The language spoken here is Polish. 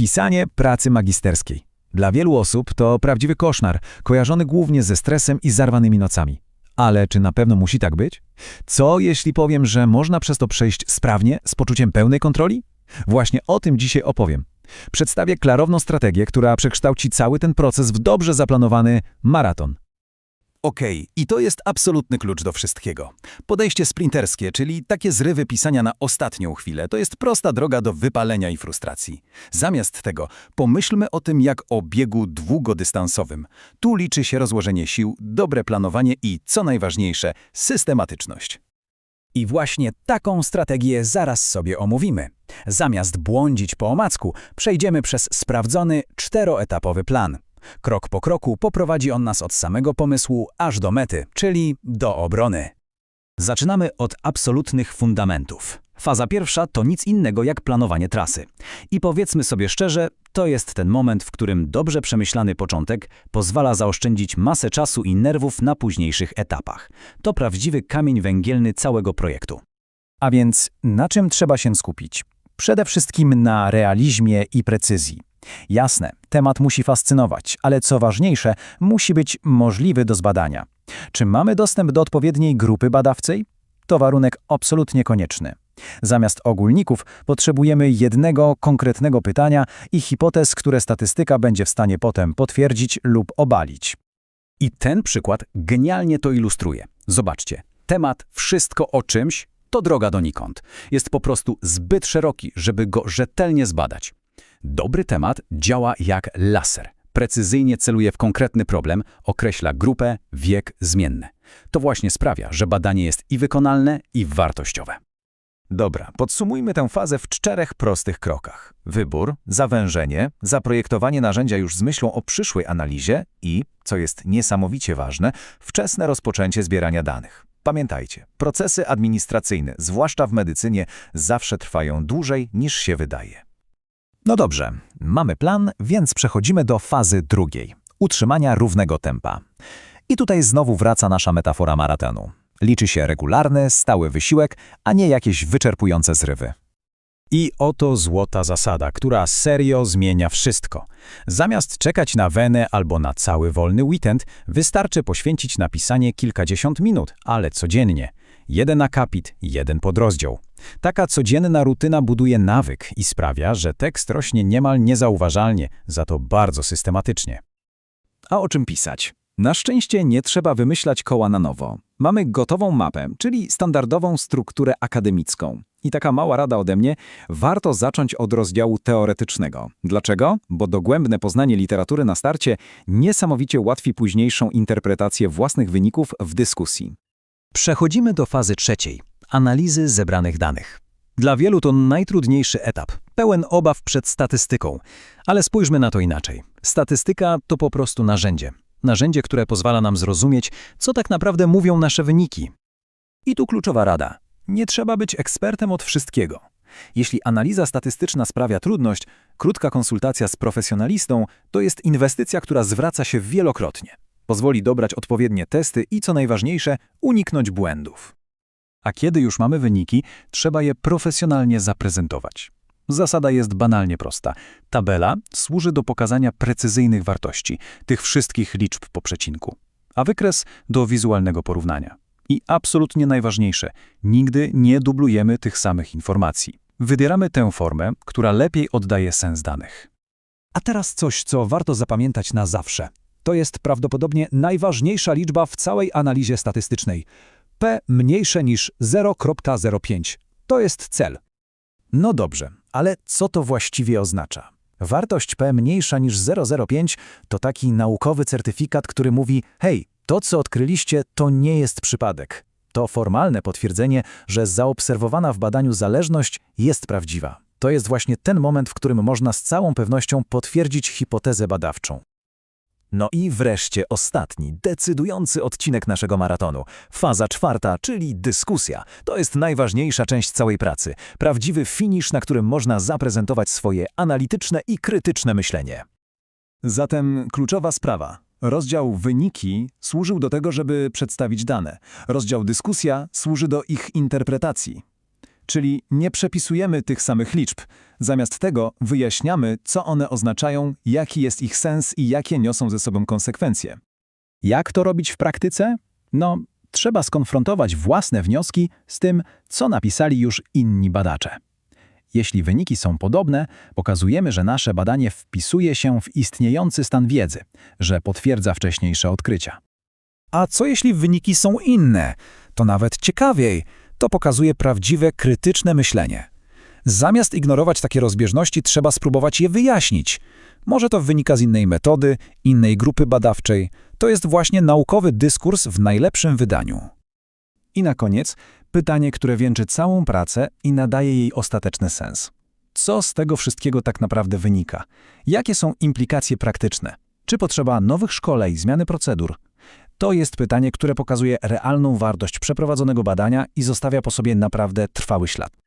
Pisanie pracy magisterskiej. Dla wielu osób to prawdziwy koszmar, kojarzony głównie ze stresem i zarwanymi nocami. Ale czy na pewno musi tak być? Co jeśli powiem, że można przez to przejść sprawnie, z poczuciem pełnej kontroli? Właśnie o tym dzisiaj opowiem. Przedstawię klarowną strategię, która przekształci cały ten proces w dobrze zaplanowany maraton. Okej, i to jest absolutny klucz do wszystkiego. Podejście sprinterskie, czyli takie zrywy pisania na ostatnią chwilę, to jest prosta droga do wypalenia i frustracji. Zamiast tego pomyślmy o tym jak o biegu długodystansowym. Tu liczy się rozłożenie sił, dobre planowanie i, co najważniejsze, systematyczność. I właśnie taką strategię zaraz sobie omówimy. Zamiast błądzić po omacku, przejdziemy przez sprawdzony czteroetapowy plan. Krok po kroku poprowadzi on nas od samego pomysłu aż do mety, czyli do obrony. Zaczynamy od absolutnych fundamentów. Faza pierwsza to nic innego jak planowanie trasy. I powiedzmy sobie szczerze, to jest ten moment, w którym dobrze przemyślany początek pozwala zaoszczędzić masę czasu i nerwów na późniejszych etapach. To prawdziwy kamień węgielny całego projektu. A więc na czym trzeba się skupić? Przede wszystkim na realizmie i precyzji. Jasne, temat musi fascynować, ale co ważniejsze, musi być możliwy do zbadania. Czy mamy dostęp do odpowiedniej grupy badawczej? To warunek absolutnie konieczny. Zamiast ogólników potrzebujemy jednego konkretnego pytania i hipotez, które statystyka będzie w stanie potem potwierdzić lub obalić. I ten przykład genialnie to ilustruje. Zobaczcie, temat wszystko o czymś to droga donikąd. Jest po prostu zbyt szeroki, żeby go rzetelnie zbadać. Dobry temat działa jak laser. Precyzyjnie celuje w konkretny problem, określa grupę, wiek, zmienne. To właśnie sprawia, że badanie jest i wykonalne, i wartościowe. Dobra, podsumujmy tę fazę w czterech prostych krokach. Wybór, zawężenie, zaprojektowanie narzędzia już z myślą o przyszłej analizie i, co jest niesamowicie ważne, wczesne rozpoczęcie zbierania danych. Pamiętajcie, procesy administracyjne, zwłaszcza w medycynie, zawsze trwają dłużej niż się wydaje. No dobrze, mamy plan, więc przechodzimy do fazy drugiej utrzymania równego tempa. I tutaj znowu wraca nasza metafora maratonu. Liczy się regularny, stały wysiłek, a nie jakieś wyczerpujące zrywy. I oto złota zasada, która serio zmienia wszystko. Zamiast czekać na wenę albo na cały wolny weekend, wystarczy poświęcić na pisanie kilkadziesiąt minut, ale codziennie. Jeden akapit, jeden podrozdział. Taka codzienna rutyna buduje nawyk i sprawia, że tekst rośnie niemal niezauważalnie, za to bardzo systematycznie. A o czym pisać? Na szczęście nie trzeba wymyślać koła na nowo. Mamy gotową mapę, czyli standardową strukturę akademicką. I taka mała rada ode mnie, warto zacząć od rozdziału teoretycznego. Dlaczego? Bo dogłębne poznanie literatury na starcie niesamowicie ułatwi późniejszą interpretację własnych wyników w dyskusji. Przechodzimy do fazy trzeciej analizy zebranych danych. Dla wielu to najtrudniejszy etap, pełen obaw przed statystyką. Ale spójrzmy na to inaczej. Statystyka to po prostu narzędzie. Narzędzie, które pozwala nam zrozumieć, co tak naprawdę mówią nasze wyniki. I tu kluczowa rada. Nie trzeba być ekspertem od wszystkiego. Jeśli analiza statystyczna sprawia trudność, krótka konsultacja z profesjonalistą to jest inwestycja, która zwraca się wielokrotnie. Pozwoli dobrać odpowiednie testy i, co najważniejsze, uniknąć błędów. A kiedy już mamy wyniki, trzeba je profesjonalnie zaprezentować. Zasada jest banalnie prosta. Tabela służy do pokazania precyzyjnych wartości, tych wszystkich liczb po przecinku, a wykres do wizualnego porównania. I absolutnie najważniejsze, nigdy nie dublujemy tych samych informacji. Wybieramy tę formę, która lepiej oddaje sens danych. A teraz coś, co warto zapamiętać na zawsze. To jest prawdopodobnie najważniejsza liczba w całej analizie statystycznej. P mniejsze niż 0,05. To jest cel. No dobrze, ale co to właściwie oznacza? Wartość P mniejsza niż 0,05 to taki naukowy certyfikat, który mówi hej, to co odkryliście to nie jest przypadek. To formalne potwierdzenie, że zaobserwowana w badaniu zależność jest prawdziwa. To jest właśnie ten moment, w którym można z całą pewnością potwierdzić hipotezę badawczą. No i wreszcie ostatni, decydujący odcinek naszego maratonu. Faza czwarta, czyli dyskusja. To jest najważniejsza część całej pracy. Prawdziwy finisz, na którym można zaprezentować swoje analityczne i krytyczne myślenie. Zatem kluczowa sprawa. Rozdział wyniki służył do tego, żeby przedstawić dane. Rozdział dyskusja służy do ich interpretacji. Czyli nie przepisujemy tych samych liczb. Zamiast tego wyjaśniamy, co one oznaczają, jaki jest ich sens i jakie niosą ze sobą konsekwencje. Jak to robić w praktyce? No, trzeba skonfrontować własne wnioski z tym, co napisali już inni badacze. Jeśli wyniki są podobne, pokazujemy, że nasze badanie wpisuje się w istniejący stan wiedzy, że potwierdza wcześniejsze odkrycia. A co jeśli wyniki są inne? To nawet ciekawiej. To pokazuje prawdziwe, krytyczne myślenie. Zamiast ignorować takie rozbieżności, trzeba spróbować je wyjaśnić. Może to wynika z innej metody, innej grupy badawczej. To jest właśnie naukowy dyskurs w najlepszym wydaniu. I na koniec pytanie, które wieńczy całą pracę i nadaje jej ostateczny sens. Co z tego wszystkiego tak naprawdę wynika? Jakie są implikacje praktyczne? Czy potrzeba nowych szkoleń, zmiany procedur? To jest pytanie, które pokazuje realną wartość przeprowadzonego badania i zostawia po sobie naprawdę trwały ślad.